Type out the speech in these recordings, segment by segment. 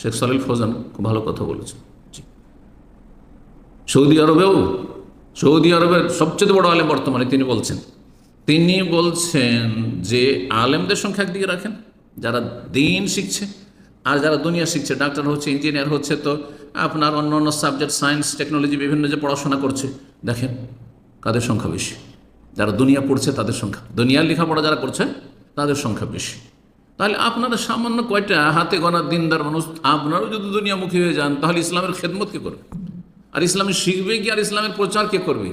শেখ সালিল ফৌজান খুব ভালো কথা বলেছেন সৌদি আরবেও, সৌদি আরবের সবচেয়ে বড় আলেম বর্তমানে তিনি বলছেন। তিনি বলছেন যে আলেমদের সংখ্যা একদিকে রাখেন, যারা দিন শিখছে আর যারা দুনিয়া শিখছে। ডাক্তার হচ্ছে, ইঞ্জিনিয়ার হচ্ছে তো আপনার অন্য অন্য সাবজেক্ট, সায়েন্স, টেকনোলজি বিভিন্ন যে পড়াশোনা করছে, দেখেন কাদের সংখ্যা বেশি। যারা দুনিয়া পড়ছে তাদের সংখ্যা, দুনিয়ার লেখাপড়া যারা করছে তাদের সংখ্যা বেশি। তাহলে আপনারা সামান্য কয়টা হাতে গণার দিনদার মানুষ, আপনারও যদি দুনিয়ামুখী হয়ে যান, তাহলে ইসলামের খেদমত কে করবে? আর ইসলামে শিখবে কি, আর ইসলামের প্রচার কে করবে?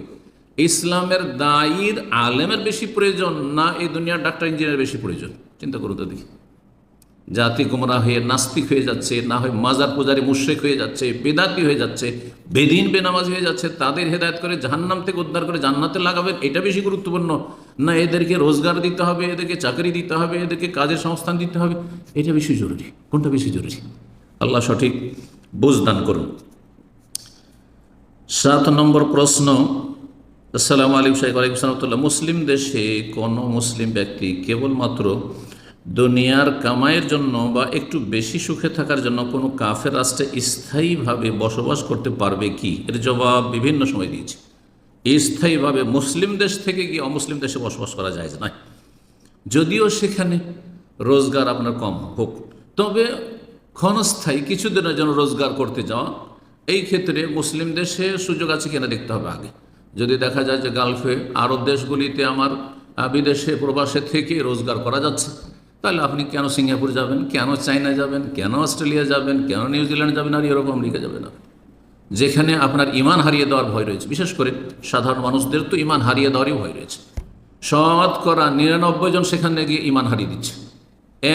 ইসলামের দায়ীর আলেমের বেশি প্রয়োজন, না এই দুনিয়ার ডাক্তার ইঞ্জিনিয়ার বেশি প্রয়োজন? চিন্তা করুন তো দেখি। জাতি গুমরা হয়ে নাস্তিক হয়ে যাচ্ছে, না হয় মাজার পূজারি মুশ্রেক হয়ে যাচ্ছে, বেদাতি হয়ে যাচ্ছে, বেদিন বেনামাজ হয়ে যাচ্ছে, তাদের হেদায়ত করে জাহান্নাম থেকে উদ্ধার করে জান্নাতে লাগাবেন, এটা বেশি গুরুত্বপূর্ণ। না, এদেরকে রোজগার দিতে হবে, এদেরকে চাকরি দিতে হবে, এদেরকে কাজের সংস্থান দিতে হবে, এটা বেশি জরুরি, কোনটা বেশি জরুরি? আল্লাহ সঠিক বুঝদান করুন। সাত নম্বর প্রশ্ন, আসসালামু আলাইকুম সাহেব সালামতুল্লাহ মুসলিম দেশে কোনো মুসলিম ব্যক্তি কেবলমাত্র দুনিয়ার কামাইয়ের জন্য বা একটু বেশি সুখে থাকার জন্য কোনো কাফের রাষ্ট্রে স্থায়ীভাবে বসবাস করতে পারবে কি? এর জবাব বিভিন্ন সময় দিয়েছে। স্থায়ীভাবে মুসলিম দেশ থেকে গিয়ে অমুসলিম দেশে বসবাস করা যায় না যদিও সেখানে রোজগার আপনার কম হোক, তবে ক্ষণস্থায়ী কিছুদিনের জন্য রোজগার করতে যাওয়া, এই ক্ষেত্রে মুসলিম দেশে সুযোগ আছে কিনা দেখতে হবে আগে। যদি দেখা যায় যে গালফে আরব দেশগুলিতে আমার বিদেশে প্রবাসে থেকে রোজগার করা যাচ্ছে তাহলে আপনি কেন সিঙ্গাপুর যাবেন? কেন চায়না যাবেন? কেন অস্ট্রেলিয়া যাবেন? কেন নিউজিল্যান্ড যাবেন? আর ইউরোপ আমেরিকা যাবেন না। যেখানে আপনার ইমান হারিয়ে দেওয়ার ভয় রয়েছে। বিশেষ করে সাধারণ মানুষদের তো ইমান হারিয়ে দেওয়ারই ভয় রয়েছে। শতকরা নিরানব্বই জন সেখানে গিয়ে ইমান হারিয়ে দিচ্ছে।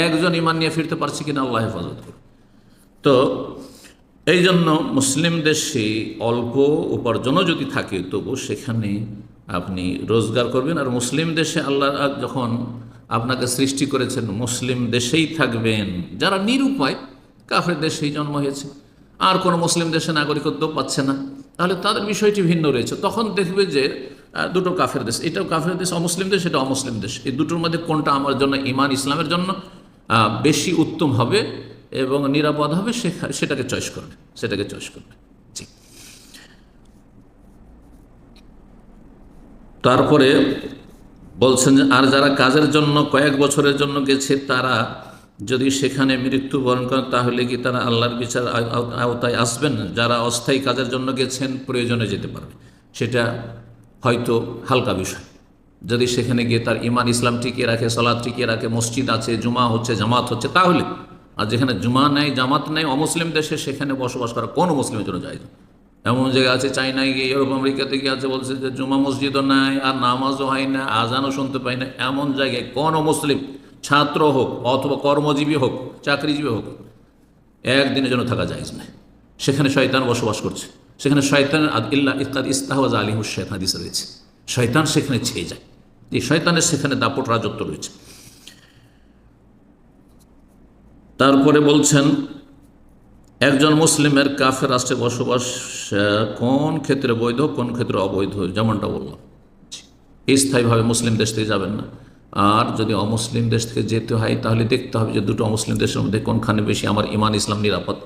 একজন ইমান নিয়ে ফিরতে পারছে কিনা আল্লাহ হেফাজত করে তো এই জন্য মুসলিম দেশে অল্প উপার্জনও যদি থাকে তবু সেখানে আপনি রোজগার করবেন। আর মুসলিম দেশে আল্লাহ যখন আপনাকে সৃষ্টি করেছেন, মুসলিম দেশেই থাকবেন। যারা নিরুপায়, কাফের দেশেই জন্ম হয়েছে। আর কোনো মুসলিম দেশে নাগরিকত্ব পাচ্ছে না। তাহলে তাদের বিষয়টি ভিন্ন রয়েছে। তখন দেখবে যে দুটো কাফের দেশ, এটাও কাফের দেশ, অমুসলিম দেশ এটা অমুসলিম দেশ। এই দুটোর মধ্যে কোনটা আমার জন্য ইমান ইসলামের জন্য বেশি উত্তম হবে এবং নিরাপদ হবে সেটাকে চয়েস করবে, সেটাকে চয়েস করবে। তারপরে বলছেন আর যারা কাজের জন্য কয়েক বছরের জন্য গেছে, তারা যদি সেখানে মৃত্যুবরণ করেন তাহলে কি তারা আল্লাহর বিচার আও- আও- আওতায় আসবেন? যারা অস্থায়ী কাজের জন্য গেছেন, প্রয়োজনে যেতে পারবে। সেটা হয়তো হালকা বিষয়। যদি সেখানে গিয়ে তার ইমান ইসলাম টিকিয়ে রাখে সলাদ টিকিয়ে রাখে, মসজিদ আছে, জুমা হচ্ছে, জামাত হচ্ছে, তাহলে? আর যেখানে জুমা নেই, জামাত নেই, অমুসলিম দেশে সেখানে বসবাস করা কোনো মুসলিমের জন্য যায় এমন জায়গা আছে চাইনায় গিয়ে, ইউরোপ, আমেরিকাতে গিয়ে আছে, বলছে যে জুমা মসজিদও নাই, আর নামাজও হয় না, আজানও শুনতে পাই না। এমন জায়গায় কোনো মুসলিম, ছাত্র হোক, অথবা কর্মজীবী হোক, চাকরিজীবী হোক, একদিনের জন্য থাকা যায় না সেখানে শয়তান বসবাস করছে। সেখানে শয়তান ইল্লা ইস্তাদ ইস্তাহওয়াজ আলী হুসেন হাদিস রয়েছে। শয়তান সেখানে ছেয়ে যায়। এই শয়তানের সেখানে দাপট রাজত্ব রয়েছে। তারপরে বলছেন, একজন মুসলিমের কাফের রাষ্ট্রে বসবাস কোন ক্ষেত্রে বৈধ, কোন ক্ষেত্রে অবৈধ, যেমনটা বললাম। স্থায়ীভাবে মুসলিম দেশ থেকে যাবেন না। আর যদি অমুসলিম দেশ থেকে যেতে হয়, তাহলে দেখতে হবে যে দুটো মুসলিম দেশের মধ্যে কোনখানে বেশি আমার ইমান, ইসলাম নিরাপদ,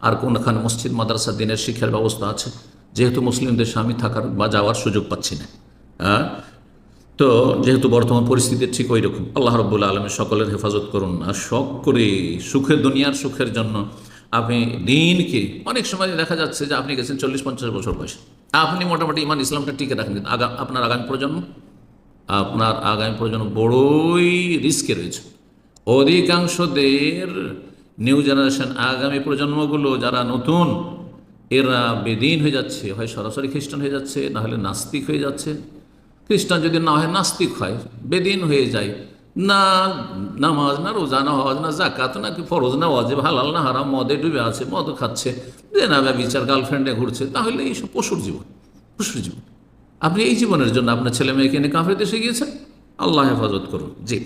আর কোনখানে মসজিদ, মাদ্রাসা, দিনের শিক্ষার ব্যবস্থা আছে। যেহেতু মুসলিম দেশে আমি থাকার বা যাওয়ার সুযোগ পাচ্ছি না। হ্যাঁ তো যেহেতু বর্তমান পরিস্থিতি ঠিক ওই রকম আল্লাহ রব্বুল্লা আলমের সকলের হেফাজত করুন। আর শখ করে সুখের দুনিয়ার সুখের জন্য আপনি দিনকে, অনেক সময় দেখা যাচ্ছে যে আপনি গেছেন চল্লিশ, পঞ্চাশ বছর বয়সে। আপনি মোটামুটি ইমান ইসলামটা টিকে রাখেন। কিন্তু আপনার আগামী প্রজন্ম? আপনার আগামী প্রজন্ম বড়ই রিস্কে রয়েছে। অধিকাংশদের নিউ জেনারেশন আগামী প্রজন্মগুলো যারা নতুন, এরা বেদিন হয়ে যাচ্ছে, হয় সরাসরি খ্রিস্টান হয়ে যাচ্ছে, না হলে নাস্তিক হয়ে যাচ্ছে। খ্রিস্টান যদি না হয় নাস্তিক হয়, বেদিন হয়ে যায়। না নামাজ, না রোজা, না হজ, না জাকাত না কি ফরজ, না ওয়াজে হালাল, না হারাম, মদে ডুবে আছে, মদ খাচ্ছে, যে না বিচার গার্লফ্রেন্ডে ঘুরছে, তাহলে এইসব পশুর জীবন পশুর জীবন। আপনি এই জীবনের জন্য আপনার ছেলে মেয়েকে এনে কাঁপড়ে দেশে গিয়েছেন? আল্লাহ হেফাজত করুন। জি।